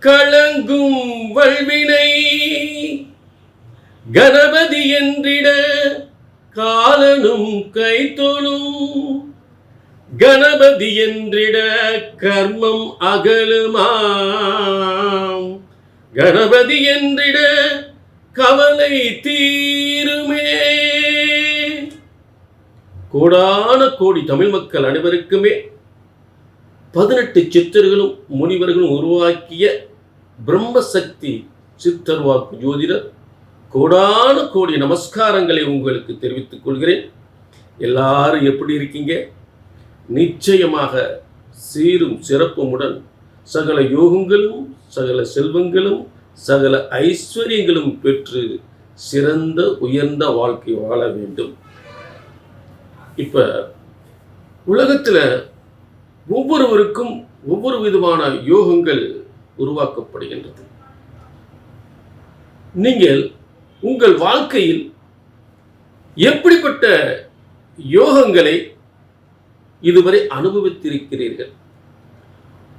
கலங்கும் வல்வினை. கணபதி என்றிட காலனும் கைத்தொழும். கணபதி என்றிட கர்மம் அகலுமாம். கணபதி என்றிட கவலை தீருமே. கோடான கோடி தமிழ் மக்கள் அனைவருக்குமே பதினெட்டு சித்தர்களும் முனிவர்களும் உருவாக்கிய பிரம்மசக்தி சித்தர்வாக்கு ஜோதிடர் கோடான கோடி நமஸ்காரங்களை உங்களுக்கு தெரிவித்துக் கொள்கிறேன். எல்லாரும் எப்படி இருக்கீங்க? நிச்சயமாக சீரும் சிறப்புமுடன் சகல யோகங்களும் சகல செல்வங்களும் சகல ஐஸ்வர்யங்களும் பெற்று சிறந்த உயர்ந்த வாழ்க்கை வாழ வேண்டும். இப்ப உலகத்தில் ஒவ்வொருவருக்கும் ஒவ்வொரு விதமான யோகங்கள் உருவாக்கப்படுகின்றது. நீங்கள் உங்கள் வாழ்க்கையில் எப்படிப்பட்ட யோகங்களை இதுவரை அனுபவித்திருக்கிறீர்கள்?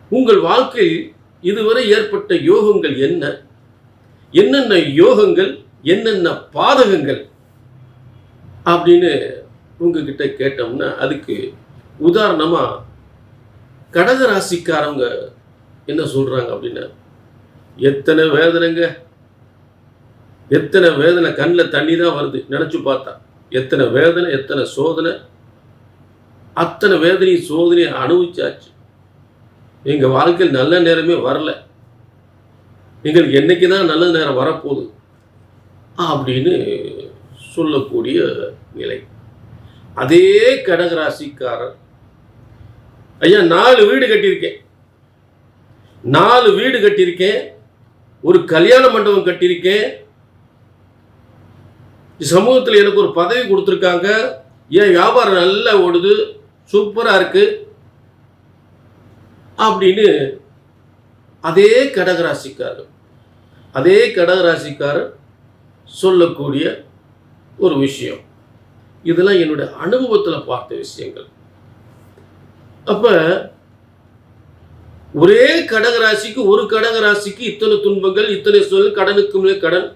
உங்கள் வாழ்க்கையில் இதுவரை ஏற்பட்ட யோகங்கள் என்ன? என்னென்ன யோகங்கள் என்னென்ன பாதகங்கள்? அப்படின்னு உங்ககிட்ட கேட்டோம்னா அதுக்கு உதாரணமா கடக ராசிக்காரவங்க என்ன சொல்கிறாங்க அப்படின்னா எத்தனை வேதனைங்க? எத்தனை வேதனை கண்ணில் தண்ணி தான் வருது நினச்சி பார்த்தா. எத்தனை வேதனை எத்தனை சோதனை? அத்தனை வேதனையும் சோதனையை அனுபவிச்சாச்சு. எங்கள் வாழ்க்கையில் நல்ல நேரமே வரல. எங்களுக்கு என்னைக்கு தான் நல்ல நேரம் வரப்போகுது அப்படின்னு சொல்லக்கூடிய நிலை. அதே கடகராசிக்காரர் ஐயா நாலு வீடு கட்டியிருக்கேன். நாலு வீடு கட்டியிருக்கேன் ஒரு கல்யாண மண்டபம் கட்டியிருக்கேன் சமூகத்தில் எனக்கு ஒரு பதவி கொடுத்துருக்காங்க. என் வியாபாரம் நல்லா ஓடுது சூப்பராக இருக்கு. அப்படின்னு அதே கடகராசிக்காரர் அதே கடகராசிக்காரர் சொல்லக்கூடிய ஒரு விஷயம். இதெல்லாம் என்னுடைய அனுபவத்தில் பார்த்த விஷயங்கள். அப்போ ஒரே கடகராசிக்கு ஒரு கடகராசிக்கு இத்தனை துன்பங்கள் இத்தனை சொல் கடனுக்கு மேல் கடன்.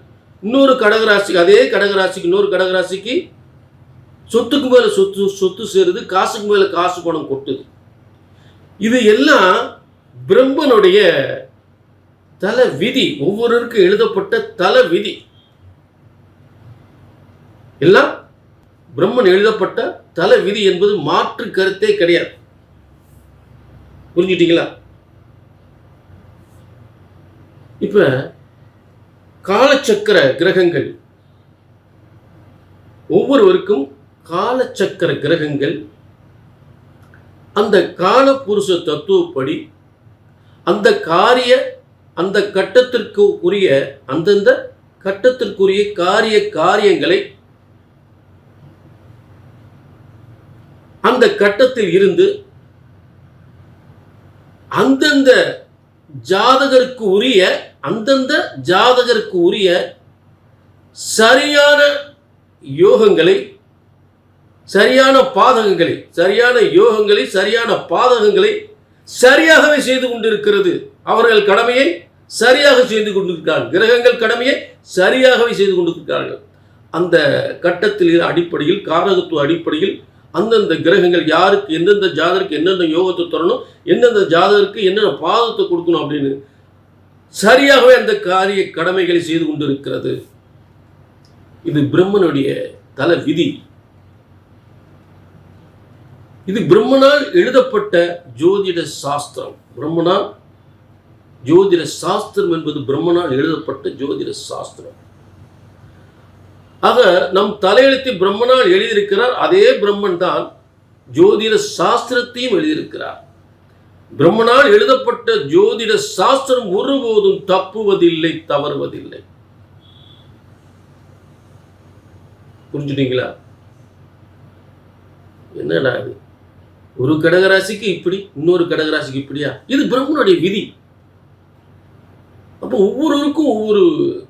இன்னொரு கடகராசிக்கு அதே கடகராசிக்கு இன்னொரு கடகராசிக்கு சொத்துக்கு மேல சொத்து சொத்து சேருது காசுக்கு மேல காசு பணம் கொட்டுது. இது எல்லாம் பிரம்மனுடைய தல விதி ஒவ்வொருவருக்கும் எழுதப்பட்ட தல விதி. எல்லாம் பிரம்மன் எழுதப்பட்ட தல விதி என்பது மாற்று கருத்தே கிடையாது. புரிஞ்சுட்டீங்களா இப்போ காலச்சக்கர கிரகங்கள். ஒவ்வொருவருக்கும் காலச்சக்கர கிரகங்கள். அந்த காலபுருஷ தத்துவப்படி அந்த காரிய அந்த கட்டத்திற்கு உரிய அந்தந்த கட்டத்திற்குரிய காரிய காரியங்களை அந்த கட்டத்தில் இருந்து அந்தந்த ஜாதகருக்கு உரிய அந்தந்த ஜாதகருக்கு உரிய சரியான யோகங்களை சரியான பாதகங்களை சரியான யோகங்களை சரியான பாதகங்களை சரியாகவே செய்து கொண்டிருக்கிறது. அவர்கள் கடமையை சரியாக செய்து கொண்டிருக்கிறார்கள். கிரகங்கள் கடமையை சரியாகவே செய்து கொண்டிருக்கிறார்கள். அந்த கட்டத்தில் அடிப்படையில் காரகத்துவ அடிப்படையில் அந்தந்த கிரகங்கள் யாருக்கு எந்தெந்த ஜாதகருக்கு எந்தெந்த யோகத்தை தரணும் எந்தெந்த ஜாதகருக்கு என்னென்ன பாதத்தை கொடுக்கணும் அப்படின்னு சரியாகவே அந்த காரிய கடமைகளை செய்து கொண்டிருக்கிறது. இது பிரம்மனுடைய தல விதி இது பிரம்மனால் எழுதப்பட்ட ஜோதிட சாஸ்திரம். பிரம்மனால் ஜோதிட சாஸ்திரம் என்பது பிரம்மனால் எழுதப்பட்ட ஜோதிட சாஸ்திரம். ஆக நம் தலையெழுத்தை பிரம்மனால் எழுதியிருக்கிறார் அதே பிரம்மன் தான் ஜோதிட சாஸ்திரத்தையும் எழுதியிருக்கிறார். பிரம்மனால் எழுதப்பட்ட ஜோதிட சாஸ்திரம் ஒருபோதும் தப்புவதில்லை தவறுவதில்லை. புரிஞ்சுட்டீங்களா? என்னடா இது? ஒரு கடகராசிக்கு இப்படி இன்னொரு கடகராசிக்கு இப்படியா? இது பிரம்மனுடைய விதி. அப்போ ஒவ்வொருவருக்கும் ஒவ்வொரு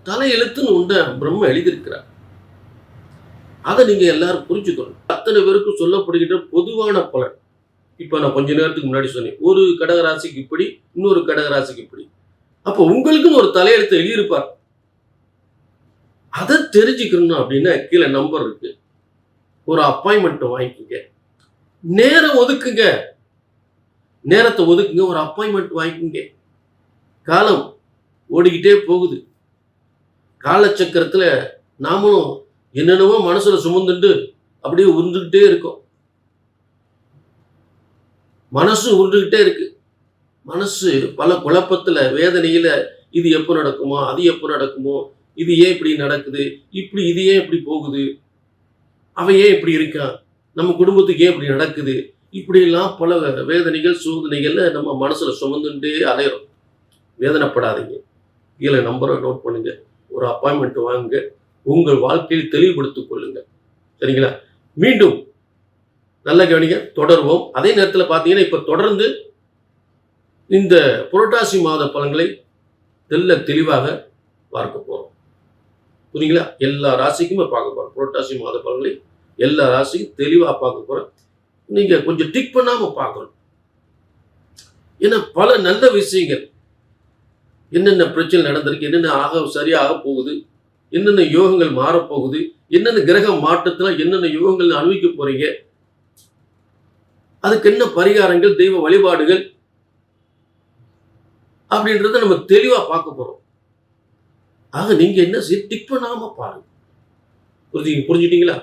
தலையெழுத்துன்னு ஒன்றை பிரம்ம எழுதியிருக்கிறார். அதை நீங்க எல்லாரும் புரிஞ்சுக்கணும். அத்தனை பேருக்கும் சொல்லப்படுகின்ற பொதுவான பலன். இப்போ நான் கொஞ்ச நேரத்துக்கு முன்னாடி சொன்னேன் ஒரு கடகராசிக்கு இப்படி இன்னொரு கடகராசிக்கு இப்படி. அப்போ உங்களுக்குன்னு ஒரு தலையெழுத்து எழுதியிருப்பார். அதை தெரிஞ்சுக்கணும் அப்படின்னா கீழே நம்பர் இருக்கு. ஒரு அப்பாயின்மெண்ட் வாங்கிக்கோங்க. நேரம் ஒதுக்குங்க. நேரத்தை ஒதுக்குங்க ஒரு அப்பாயின்மெண்ட் வாங்கிக்கோங்க. காலம் ஓடிக்கிட்டே போகுது. காலச்சக்கரத்தில் நாமளும் என்னென்னவோ மனசுல சுமந்துட்டு அப்படியே உருந்துக்கிட்டே இருக்கோம். மனசு உருண்டுகிட்டே இருக்கு. மனசு பல குழப்பத்தில் வேதனையில் இது எப்போ நடக்குமோ அது எப்போ நடக்குமோ இது ஏன் இப்படி நடக்குது இப்படி இது ஏன் இப்படி போகுது அவன் ஏன் இப்படி இருக்கான் நம்ம குடும்பத்துக்கு ஏன் இப்படி நடக்குது இப்படியெல்லாம் பல வேதனைகள் சோதனைகளில் நம்ம மனசில் சுமந்துட்டே அலையிறோம். வேதனைப்படாதீங்க. கீழே நம்பரை நோட் பண்ணுங்க. ஒரு அப்பாயின்மெண்ட் வாங்குங்க. உங்கள் வாழ்க்கையில் தெளிவுபடுத்திக் கொள்ளுங்க. சரிங்களா? மீண்டும் நல்ல கவனிங்க தொடர்வோம். அதே நேரத்தில் பார்த்தீங்கன்னா இப்போ தொடர்ந்து இந்த புரட்டாசி மாத பலன்களை தெல்ல தெளிவாக பார்க்க போகிறோம் புரியுங்களா? எல்லா ராசிக்குமே பார்க்க போகிறோம் புரட்டாசி மாத பலன்களை எல்லா ராசிக்கும் தெளிவாக பார்க்க போகிறோம் நீங்கள் கொஞ்சம் டிக் பண்ணாமல் பார்க்கணும். ஏன்னா பல நல்ல விஷயங்கள் என்னென்ன பிரச்சனை நடந்திருக்கு என்னென்ன ஆக சரியாக போகுது என்னென்ன யோகங்கள் மாறப்போகுது என்னென்ன கிரக மாற்றத்தில் என்னென்ன யோகங்கள் அனுபவிக்க போகிறீங்க அதுக்கு என்ன பரிகாரங்கள் தெய்வ வழிபாடுகள் அப்படின்றத நம்ம தெளிவாக பார்க்க போகிறோம் ஆக நீங்கள் என்ன செய்ய டிக் பண்ணாமல் பாருங்க. புரிஞ்சு புரிஞ்சுட்டீங்களா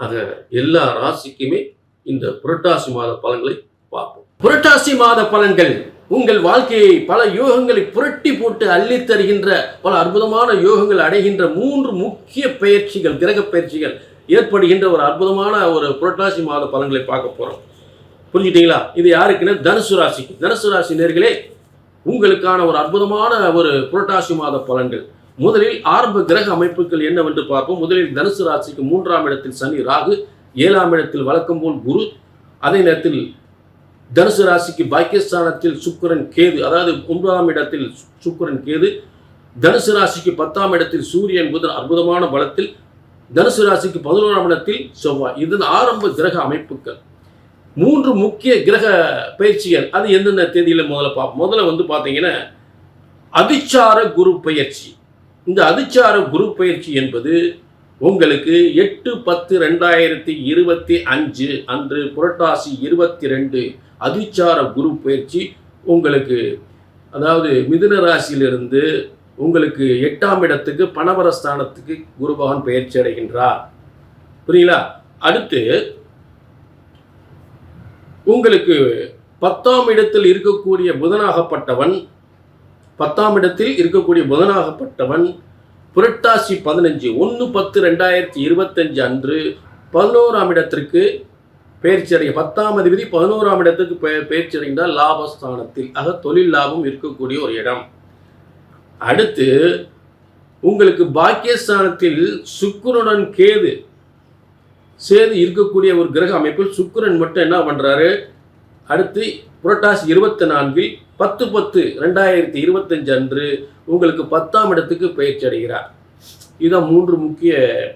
ஆக எல்லா ராசிக்குமே இந்த புரட்டாசி மாத பலன்களை பார்ப்போம். புரட்டாசி மாத பலன்கள் உங்கள் வாழ்க்கையை பல யோகங்களை புரட்டி போட்டு அள்ளித் தருகின்ற பல அற்புதமான யோகங்கள் அடைகின்ற மூன்று முக்கிய பயிற்சிகள் கிரக பயிற்சிகள் ஏற்படுகின்ற ஒரு அற்புதமான ஒரு புரட்டாசி மாத பலன்களை பார்க்க போகிறோம் புரிஞ்சுட்டீங்களா இது யாருக்குன்னா? தனுசு ராசிக்கு. தனுசு ராசி நேர்களே உங்களுக்கான ஒரு அற்புதமான ஒரு புரட்டாசி மாத பலன்கள். முதலில் ஆரம்ப கிரக அமைப்புகள் என்னவென்று பார்ப்போம். முதலில் தனுசு ராசிக்கு மூன்றாம் இடத்தில் சனி ராகு ஏழாம் இடத்தில் வழக்கம் போல் குரு. அதே நேரத்தில் தனுசு ராசிக்கு பாக்கியஸ்தானத்தில் சுக்கரன் கேது. அதாவது ஒன்பதாம் இடத்தில் சுக்கரன் கேது. தனுசு ராசிக்கு பத்தாம் இடத்தில் சூரியன் புதன் அற்புதமான பலத்தில். தனுசு ராசிக்கு பதினோராம் இடத்தில் செவ்வாய். இது ஆரம்ப கிரக அமைப்புகள். மூன்று முக்கிய கிரக பயிற்சிகள். அது எந்தெந்த தேதியில் முதல்ல பார்ப்போம் முதல்ல வந்து பார்த்தீங்கன்னா அதிச்சார குரு பயிற்சி. இந்த அதிச்சார குரு பயிற்சி என்பது உங்களுக்கு எட்டு பத்து ரெண்டாயிரத்தி இருபத்தி அஞ்சு அன்று புரட்டாசி இருபத்தி ரெண்டு அதிச்சார குரு பயிற்சி உங்களுக்கு அதாவது மிதுன ராசியிலிருந்து உங்களுக்கு எட்டாம் இடத்துக்கு பணவரஸ்தானத்துக்கு குருபகவான் பயிற்சி அடைகின்றார். புரியுங்களா அடுத்து உங்களுக்கு பத்தாம் இடத்தில் இருக்கக்கூடிய புதனாகப்பட்டவன் பத்தாம் இடத்தில் இருக்கக்கூடிய புதனாகப்பட்டவன் புரட்டாசி பதினஞ்சு ஒன்று பத்து ரெண்டாயிரத்தி இருபத்தஞ்சு அன்று பதினோராம் இடத்திற்கு பயிற்சி பத்தாம் அதிபதி பதினோராம் இடத்துக்கு பெ- பயிற்சி அடைந்தால் லாபஸ்தானத்தில் ஆக தொழில் லாபம் இருக்கக்கூடிய ஒரு இடம். அடுத்து உங்களுக்கு பாக்கியஸ்தானத்தில் சுக்குனுடன் கேது சேது இருக்கக்கூடிய ஒரு கிரக அமைப்பில் சுக்கரன் மட்டும் என்ன பண்ணுறாரு அடுத்து புரட்டாசி இருபத்தி நான்கில் பத்து பத்து ரெண்டாயிரத்தி இருபத்தஞ்சு அன்று உங்களுக்கு பத்தாம் இடத்துக்கு பயிற்சி அடைகிறார். இதுதான் மூன்று முக்கிய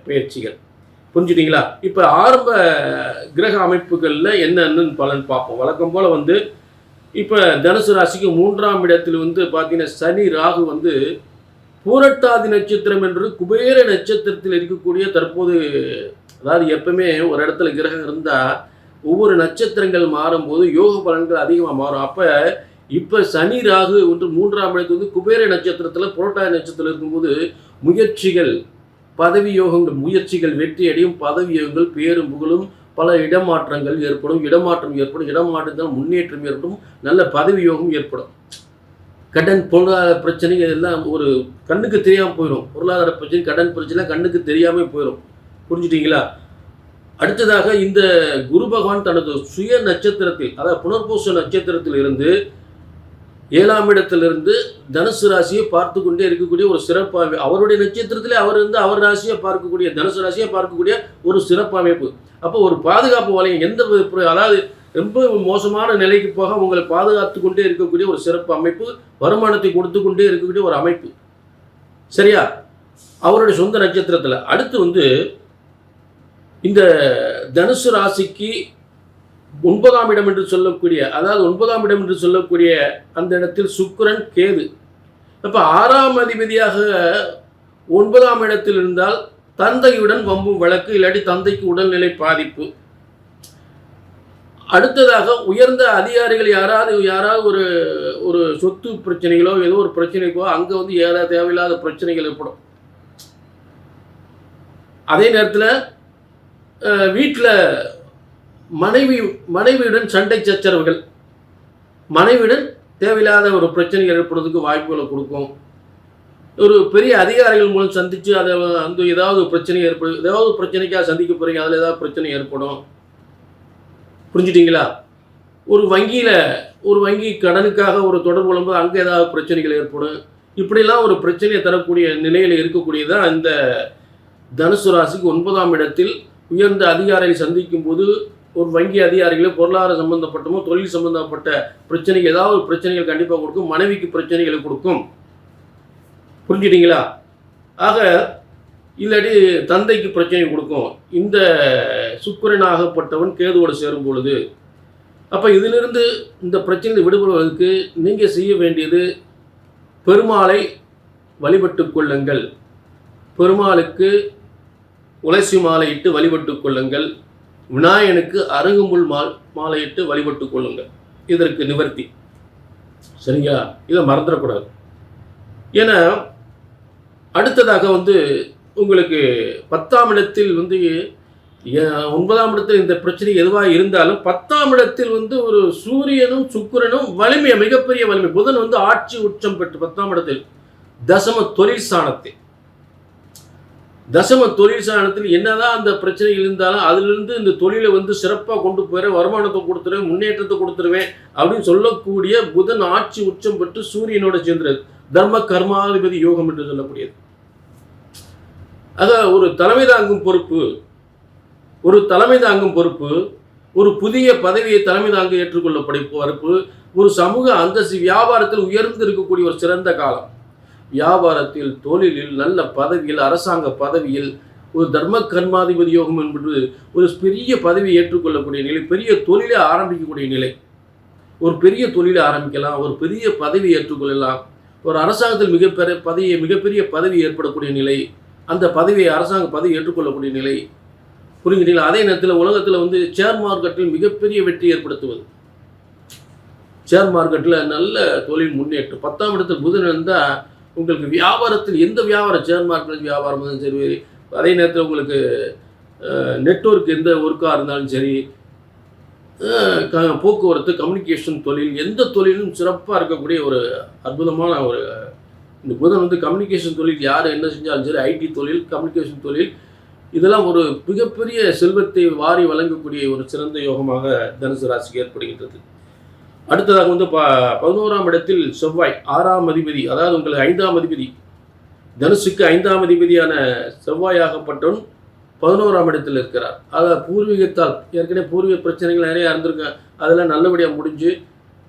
பயிற்சிகள். புரிஞ்சுட்டீங்களா? இப்போ ஆரம்ப கிரக அமைப்புகளில் என்னென்னு பலன் பார்ப்போம்? வழக்கம் போல் வந்து இப்போ தனுசு ராசிக்கு மூன்றாம் இடத்தில் வந்து பார்த்தீங்கன்னா சனி ராகு வந்து பூரட்டாதி நட்சத்திரம் என்று குபேர நட்சத்திரத்தில் இருக்கக்கூடிய தற்போது அதாவது எப்பவுமே ஒரு இடத்துல கிரகம் இருந்தால் ஒவ்வொரு நட்சத்திரங்கள் மாறும்போது யோக பலன்கள் அதிகமாக மாறும். அப்போ இப்போ சனி ராகு ஒன்று மூன்றாம் இடத்து வந்து குபேர நட்சத்திரத்தில் புரட்டாதி நட்சத்திரத்தில் இருக்கும்போது முயற்சிகள் பதவி யோகங்கள் முயற்சிகள் வெற்றி அடையும். பதவி யோகங்கள் பேரும் புகழும் பல இடமாற்றங்கள் ஏற்படும். இடமாற்றம் ஏற்படும். இடமாற்றத்தால் முன்னேற்றம் ஏற்படும். நல்ல பதவி யோகம் ஏற்படும். கடன் பொருளாதார பிரச்சனைகள் எல்லாம் ஒரு கண்ணுக்கு தெரியாமல் போயிடும் பொருளாதார பிரச்சனை கடன் பிரச்சனை கண்ணுக்கு தெரியாமல் போயிடும் புரிஞ்சுட்டீங்களா? அடுத்ததாக இந்த குரு பகவான் தனது சுய நட்சத்திரத்தில் அதாவது புனர்பூச நட்சத்திரத்தில் இருந்து ஏழாம் இடத்திலிருந்து தனுசு ராசியை பார்த்து கொண்டே இருக்கக்கூடிய ஒரு சிறப்பு அவருடைய நட்சத்திரத்திலே அவர் இருந்து அவர் ராசியை பார்க்கக்கூடிய தனுசு ராசியை பார்க்கக்கூடிய ஒரு சிறப்பு அமைப்பு அப்போ ஒரு பாதுகாப்பு வலையம் எந்த பிர- அதாவது ரொம்ப மோசமான நிலைக்கு போக உங்களை பாதுகாத்து கொண்டே இருக்கக்கூடிய ஒரு சிறப்பு அமைப்பு வருமானத்தை கொடுத்து கொண்டே இருக்கக்கூடிய ஒரு அமைப்பு. சரியா? அவருடைய சொந்த நட்சத்திரத்தில். அடுத்து வந்து இந்த தனுசு ராசிக்கு ஒன்பதாம் இடம் என்று சொல்லக்கூடிய அதாவது ஒன்பதாம் இடம் என்று சொல்லக்கூடிய அந்த இடத்தில் சுக்கரன் கேது. அப்போ ஆறாம் அதிபதியாக ஒன்பதாம் இடத்தில் இருந்தால் தந்தையுடன் வம்பும் வழக்கு இல்லாட்டி தந்தைக்கு உடல்நிலை பாதிப்பு. அடுத்ததாக உயர்ந்த அதிகாரிகள் யாராவது யாராவது ஒரு ஒரு சொத்து பிரச்சனைகளோ ஏதோ ஒரு பிரச்சனைக்கோ அங்கே வந்து ஏதாவது தேவையில்லாத பிரச்சனைகள் ஏற்படும். அதே நேரத்தில் வீட்டில் மனைவி மனைவியுடன் சண்டை சச்சரவுகள். மனைவியுடன் தேவையில்லாத ஒரு பிரச்சனைகள் ஏற்படுறதுக்கு வாய்ப்புகளை கொடுக்கும். ஒரு பெரிய அதிகாரிகள் மூலம் சந்தித்து அதை வந்து ஏதாவது பிரச்சனை ஏற்படும் ஏதாவது ஒரு பிரச்சனைக்காக சந்திக்க போகிறீங்க அதில் ஏதாவது பிரச்சனை ஏற்படும். புரிஞ்சுட்டிங்களா? ஒரு வங்கியில் ஒரு வங்கி கடனுக்காக ஒரு தொடர்பு கொள்ளும்போது அங்கே ஏதாவது பிரச்சனைகள் ஏற்படும். இப்படிலாம் ஒரு பிரச்சனையை தரக்கூடிய நிலையில் இருக்கக்கூடியதான் இந்த தனுசு ராசிக்கு ஒன்பதாம் இடத்தில் உயர்ந்த அதிகாரிகளை சந்திக்கும் போது ஒரு வங்கி அதிகாரிகளோ பொருளாதார சம்பந்தப்பட்டமோ தொழில் சம்பந்தப்பட்ட பிரச்சனைகள் ஏதாவது ஒரு பிரச்சனைகள் கண்டிப்பாக கொடுக்கும் மனைவிக்கு பிரச்சனைகளை கொடுக்கும். புரிஞ்சுட்டீங்களா? ஆக இல்லாட்டி தந்தைக்கு பிரச்சனை கொடுக்கும். இந்த சுக்கிரனாகப்பட்டவன் கேதுவோடு சேரும் பொழுது அப்போ இதிலிருந்து இந்த பிரச்சனையை விடுபடுவதற்கு நீங்கள் செய்ய வேண்டியது பெருமாளை வழிபட்டு கொள்ளுங்கள். பெருமாளுக்கு உலசி மாலையிட்டு வழிபட்டு கொள்ளுங்கள். விநாயகனுக்கு அருகுமுள் மால் மாலையிட்டு வழிபட்டு கொள்ளுங்கள். இதற்கு நிவர்த்தி. சரிங்களா? இதை மறந்துடக்கூடாது. ஏன்னா அடுத்ததாக வந்து உங்களுக்கு பத்தாம் இடத்தில் வந்து ஒன்பதாம் இடத்தில் இந்த பிரச்சனை எதுவாக இருந்தாலும் பத்தாம் இடத்தில் வந்து ஒரு சூரியனும் சுக்கிரனும் வலிமையை மிகப்பெரிய வலிமை. புதன் வந்து ஆட்சி உச்சம் பெற்று பத்தாம் இடத்தில் தசம தொழில் சாணத்தை தசம தொழில் சாணத்தில் என்னதான் அந்த பிரச்சனை இருந்தாலும் அதிலிருந்து இந்த தொழிலை வந்து சிறப்பாக கொண்டு போயிடுறேன் வருமானத்தை கொடுத்துருவேன் முன்னேற்றத்தை கொடுத்துருவேன் அப்படின்னு சொல்லக்கூடிய புதன் ஆட்சி உச்சம் பெற்று சூரியனோட சேர்ந்துறது தர்ம கர்மாதிபதி யோகம் என்று சொல்லக்கூடியது. ஆக ஒரு தலைமை தாங்கும் பொறுப்பு ஒரு தலைமை தாங்கும் பொறுப்பு ஒரு புதிய பதவியை தலைமை தாங்க ஏற்றுக்கொள்ளப்படும் பொறுப்பு ஒரு சமூக அந்தஸ்து வியாபாரத்தில் உயர்ந்து இருக்கக்கூடிய ஒரு சிறந்த காலம். வியாபாரத்தில் தொழிலில் நல்ல பதவியில் அரசாங்க பதவியில் ஒரு தர்ம கர்மாதிபதி யோகம் என்பது ஒரு பெரிய பதவியை ஏற்றுக்கொள்ளக்கூடிய நிலை பெரிய தொழிலை ஆரம்பிக்கக்கூடிய நிலை. ஒரு பெரிய தொழிலை ஆரம்பிக்கலாம் ஒரு பெரிய பதவி ஏற்றுக்கொள்ளலாம். ஒரு அரசாங்கத்தில் மிகப்பெரிய பதவியை மிகப்பெரிய பதவி ஏற்படக்கூடிய நிலை. அந்த பதவியை அரசாங்க பதவி ஏற்றுக்கொள்ளக்கூடிய நிலை புரிஞ்சுட்டீங்களா அதே நேரத்தில் உலகத்தில் வந்து ஷேர் மார்க்கெட்டில் மிகப்பெரிய வெற்றி ஏற்படுத்துவது. ஷேர் மார்க்கெட்டில் நல்ல தொழில் முன்னேற்றம். பத்தாம் இடத்தில் புதன் இருந்தால் உங்களுக்கு வியாபாரத்தில் எந்த வியாபாரம் ஷேர் மார்க்கெட் வியாபாரம் இருந்தாலும் சரி அதே நேரத்தில் உங்களுக்கு நெட்வொர்க் எந்த ஒர்க்காக இருந்தாலும் சரி க- போக்குவரத்து கம்யூனிகேஷன் தொழில் எந்த தொழிலும் சிறப்பாக இருக்கக்கூடிய ஒரு அற்புதமான ஒரு இந்த புதன் வந்து கம்யூனிகேஷன் தொழில் யார் என்ன செஞ்சாலும் சரி ஐடி தொழில் கம்யூனிகேஷன் தொழில் இதெல்லாம் ஒரு மிகப்பெரிய செல்வத்தை வாரி வழங்கக்கூடிய ஒரு சிறந்த யோகமாக தனுசு ராசிக்கு ஏற்படுகின்றது. அடுத்ததாக வந்து ப பதினோராம் இடத்தில் செவ்வாய் ஆறாம் அதிபதி அதாவது உங்களுக்கு ஐந்தாம் அதிபதி தனுசுக்கு ஐந்தாம் அதிபதியான செவ்வாயாகப்பட்டவன் பதினோராம் இடத்தில் இருக்கிறார். அதாவது பூர்வீகத்தால் ஏற்கனவே பூர்வீக பிரச்சனைகள் நிறையா இருந்திருக்கு அதெல்லாம் நல்லபடியாக முடிஞ்சு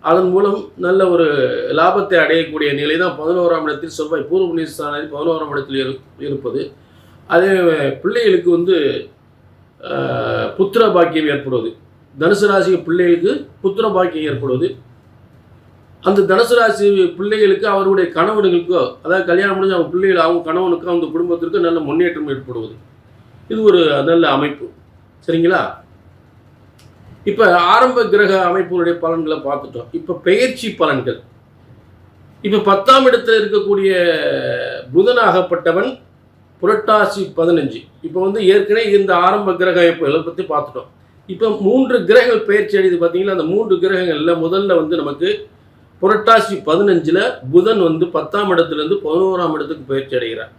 அதன் மூலம் நல்ல ஒரு லாபத்தை அடையக்கூடிய நிலை தான் பதினோராம் இடத்தில் செவ்வாய் பூர்வ புண்ணியஸ்தானத்தில் பதினோராம் இடத்தில் இரு இருப்பது. அதே பிள்ளைகளுக்கு வந்து புத்திர பாக்கியம் ஏற்படுவது. தனுசு ராசி பிள்ளைகளுக்கு புத்திர பாக்கியம் ஏற்படுவது. அந்த தனுசு ராசி பிள்ளைகளுக்கு அவருடைய கணவனுகளுக்கோ அதாவது கல்யாணம் முடிஞ்ச அவங்க பிள்ளைகள் அவங்க கணவனுக்கோ அவங்க குடும்பத்திற்கும் நல்ல முன்னேற்றம் ஏற்படுவது. இது ஒரு நல்ல அமைப்பு. சரிங்களா? இப்போ ஆரம்ப கிரக அமைப்புகளுடைய பலன்களை பார்த்துட்டோம். இப்போ பெயர்ச்சி பலன்கள். இப்போ பத்தாம் இடத்துல இருக்கக்கூடிய புதனாகப்பட்டவன் புரட்டாசி பதினஞ்சு. இப்போ வந்து ஏற்கனவே இந்த ஆரம்ப கிரக அமைப்புகளை பற்றி பார்த்துட்டோம். இப்போ மூன்று கிரகங்கள் பயிற்சி அடையுது பார்த்தீங்கன்னா அந்த மூன்று கிரகங்களில் முதல்ல வந்து நமக்கு புரட்டாசி பதினஞ்சில் புதன் வந்து பத்தாம் இடத்துலேருந்து பதினோராம் இடத்துக்கு பயிற்சி அடைகிறார்.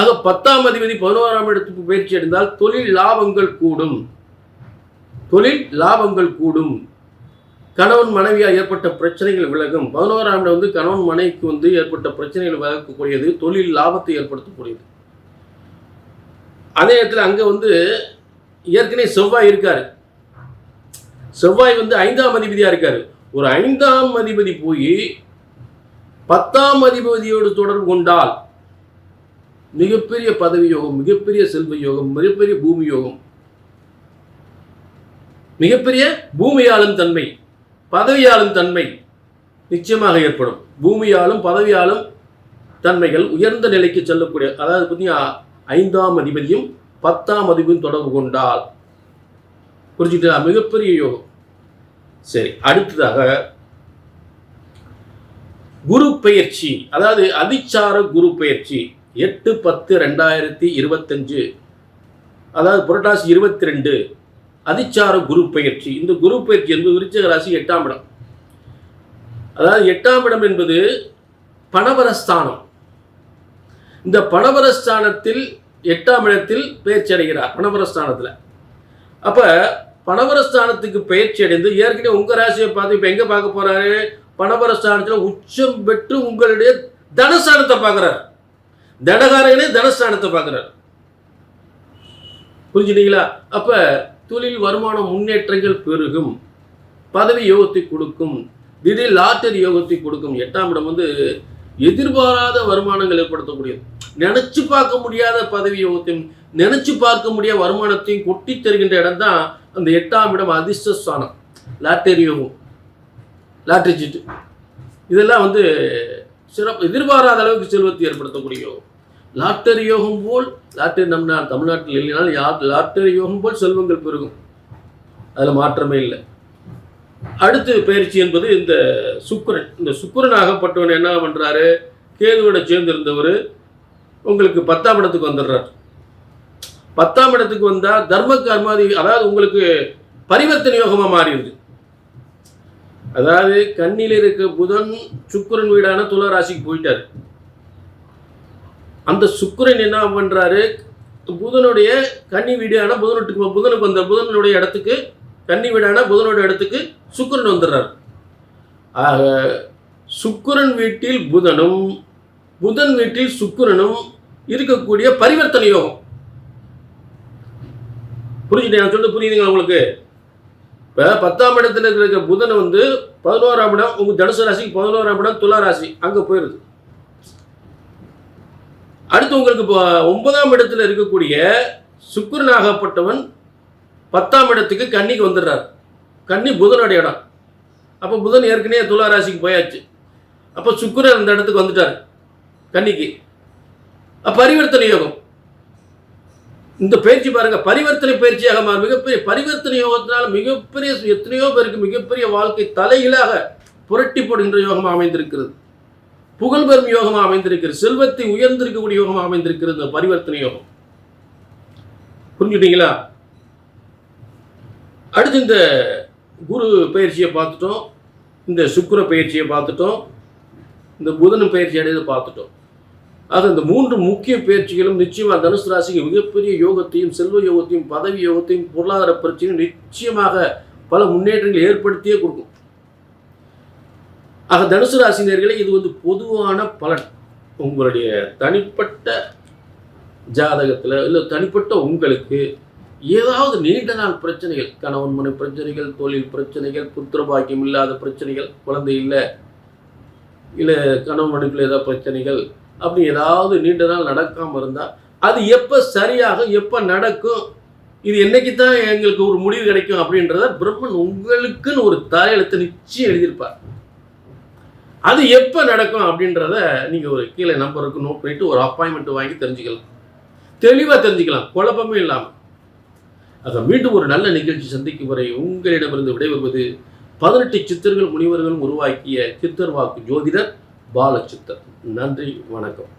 ஆக பத்தாம் அதிபதி பதினோராம் இடத்துக்கு பயிற்சி அடைந்தால் தொழில் லாபங்கள் கூடும். தொழில் லாபங்கள் கூடும். கணவன் மனைவியாக ஏற்பட்ட பிரச்சனைகள் விலகும். பதினோராம் இடம் வந்து கணவன் மனைவிக்கு வந்து ஏற்பட்ட பிரச்சனைகள் விலகக்கூடியது தொழில் லாபத்தை ஏற்படுத்தக்கூடியது. அதே நேரத்தில் அங்கே வந்து ஏற்கனவே செவ்வாய் இருக்கார். செவ்வாய் வந்து ஐந்தாம் அதிபதியாக இருக்கார். ஒரு ஐந்தாம் அதிபதி போய் பத்தாம் அதிபதியோடு தொடர்பு கொண்டால் மிகப்பெரிய பதவி யோகம் மிகப்பெரிய செல்வ யோகம் மிகப்பெரிய பூமி யோகம் மிகப்பெரிய பூமியாளும் தன்மை பதவியாளும் தன்மை நிச்சயமாக ஏற்படும். பூமியாலும் பதவியாலும் தன்மைகள் உயர்ந்த நிலைக்கு செல்லக்கூடிய அதாவது பார்த்தீங்கன்னா ஐந்தாம் அதிபதியும் பத்தாம் அதிபதியும் தொடர்பு கொண்டால் புரிஞ்சுக்கிட்டா மிகப்பெரிய யோகம். சரி அடுத்ததாக குரு பெயர்ச்சி அதாவது அதிச்சார குரு பெயர்ச்சி எட்டு பத்து ரெண்டாயிரத்தி இருபத்தஞ்சு அதாவது புரட்டாசி இருபத்தி ரெண்டு அதிச்சார குரு பயிற்சி. இந்த குரு பயிற்சி என்பது விருச்சிக ராசி எட்டாம் இடம். அதாவது எட்டாம் இடம் என்பது பணவரஸ்தானம். இந்த பணவரஸ்தானத்தில் எட்டாம் இடத்தில் பயிற்சி அடைகிறார் பணவரஸ்தானத்தில். அப்போ பணவரஸ்தானத்துக்கு பயிற்சி அடைந்து ஏற்கனவே உங்கள் ராசியை பார்த்து இப்போ எங்கே பார்க்க போகிறாரு பணவரஸ்தானத்தில் உச்சம் பெற்று உங்களுடைய தனஸ்தானத்தை பார்க்குறாரு. தனகாரகனே தனஸ்தானத்தை பார்க்குறாரு. புரிஞ்சுட்டீங்களா? அப்போ தொழில் வருமான முன்னேற்றங்கள் பெருகும். பதவி யோகத்தை கொடுக்கும். திடீர் லாட்டரி யோகத்தை கொடுக்கும். எட்டாம் இடம் வந்து எதிர்பாராத வருமானங்கள் ஏற்படுத்தக்கூடியது. நினைச்சு பார்க்க முடியாத பதவி யோகத்தையும் நினைச்சு பார்க்க முடியாத வருமானத்தையும் கொட்டி தருகின்ற இடம் தான் அந்த எட்டாம் இடம் அதிர்ஷ்டஸ்தானம் லாட்டரி யோகம். லாட்டரி சீட்டு. இதெல்லாம் வந்து சிறப்பு எதிர்பாராத அளவுக்கு செல்வத்தை ஏற்படுத்தக்கூடிய யோகம். லாட்டரி யோகம் போல் லாட்டரி நம் தமிழ்நாட்டில் இல்லைனாலும் யார் லாட்டரி யோகம் போல் செல்வங்கள் பெருகும். அதில் மாற்றமே இல்லை. அடுத்து பயிற்சி என்பது இந்த சுக்கரன். இந்த சுக்கரன் ஆகப்பட்டவன் என்ன பண்ணுறாரு கேதுவோட சேர்ந்திருந்தவர் உங்களுக்கு பத்தாம் இடத்துக்கு வந்துடுறார். பத்தாம் இடத்துக்கு வந்தால் தர்ம கர்மாதி அதாவது உங்களுக்கு பரிவர்த்தனை யோகமாக மாறிடுது. அதாவது கண்ணில் இருக்க புதன் சுக்கரன் வீடான துளராசிக்கு போயிட்டார். அந்த சுக்கரன் என்ன பண்ணுறாரு புதனுடைய கன்னி வீடான புதனுக்கு புதனுக்கு வந்த புதனுடைய இடத்துக்கு கன்னி வீடான புதனுடைய இடத்துக்கு சுக்கரன் வந்துடுறார். ஆக சுக்கரன் வீட்டில் புதனும் புதன் வீட்டில் சுக்கிரனும் இருக்கக்கூடிய பரிவர்த்தனை யோகம். புரிஞ்சுட்டேன் நான் சொல்லிட்டு புரியுதுங்களா உங்களுக்கு? இப்போ பத்தாம் இடத்துல இருக்கிற புதன் வந்து பதினோராம் இடம் உங்கள் தனுசு ராசிக்கு பதினோராம் இடம் துலா ராசி அங்கே போயிடுது அடுத்து உங்களுக்கு இப்போ ஒன்பதாம் இடத்துல இருக்கக்கூடிய சுக்கிரனாகப்பட்டவன் பத்தாம் இடத்துக்கு கன்னிக்கு வந்துடுறார். கன்னி புதனுடைய இடம். அப்போ புதன் ஏற்கனவே துலா ராசிக்கு போயாச்சு. அப்போ சுக்கிரன் அந்த இடத்துக்கு வந்துட்டார். கன்னிக்கு. பரிவர்த்தனை யோகம். இந்த பயிற்சி பாருங்க பரிவர்த்தனை பயிற்சியாக மாறும். மிகப்பெரிய பரிவர்த்தனை யோகத்தினால் மிகப்பெரிய எத்தனையோ பேருக்கு மிகப்பெரிய வாழ்க்கை தலைகளாக புரட்டி போடுகின்ற யோகம் அமைந்திருக்கிறது. புகழ்பெறும் யோகமாக அமைந்திருக்கிறது செல்வத்தை உயர்ந்திருக்கக்கூடிய யோகமாக அமைந்திருக்கிறது இந்த பரிவர்த்தனை யோகம். புரிஞ்சுட்டீங்களா அடுத்து இந்த குரு பயிற்சியை பார்த்துட்டோம். இந்த சுக்கர பயிற்சியை பார்த்துட்டோம். இந்த புதன் பயிற்சி அடையதை பார்த்துட்டோம். ஆக இந்த மூன்று முக்கிய பயிற்சிகளும் நிச்சயமாக தனுசு ராசிக்கு மிகப்பெரிய யோகத்தையும் செல்வ யோகத்தையும் பதவி யோகத்தையும் பொருளாதார பிரச்சனையும் நிச்சயமாக பல முன்னேற்றங்களை ஏற்படுத்தியே கொடுக்கும். ஆக தனுசு ராசினியர்களே இது வந்து பொதுவான பலன். உங்களுடைய தனிப்பட்ட ஜாதகத்தில் இல்லை தனிப்பட்ட உங்களுக்கு ஏதாவது நீண்ட நாள் பிரச்சனைகள் கணவன் மனை பிரச்சனைகள் தொழில் பிரச்சனைகள் புத்திர பாக்கியம் இல்லாத பிரச்சனைகள் குழந்தை இல்லை இல்லை கணவன் மனைவிக்குள்ள ஏதாவது பிரச்சனைகள் அப்படி ஏதாவது நீண்ட நாள் நடக்காமல் இருந்தால் அது எப்போ சரியாக எப்போ நடக்கும் இது என்னைக்கு தான் எங்களுக்கு ஒரு முடிவு கிடைக்கும் அப்படின்றத பிரம்மன் உங்களுக்குன்னு ஒரு தலையெழுத்து நிச்சயம் எழுதியிருப்பார். அது எப்போ நடக்கும் அப்படின்றத நீங்கள் ஒரு கீழே நம்பருக்கு நோட் பண்ணிட்டு ஒரு அப்பாயின்மெண்ட் வாங்கி தெரிஞ்சுக்கலாம். தெளிவாக தெரிஞ்சுக்கலாம். குழப்பமே இல்லாமல் அதை மீண்டும் ஒரு நல்ல நிகழ்ச்சி சந்திக்கும் வரை உங்களிடமிருந்து விடைபெறுவது பதினெட்டு சித்தர்கள் முனிவர்களும் உருவாக்கிய சித்தர் வாக்கு ஜோதிடர் பாலச்சித்தர் நன்றி வணக்கம்.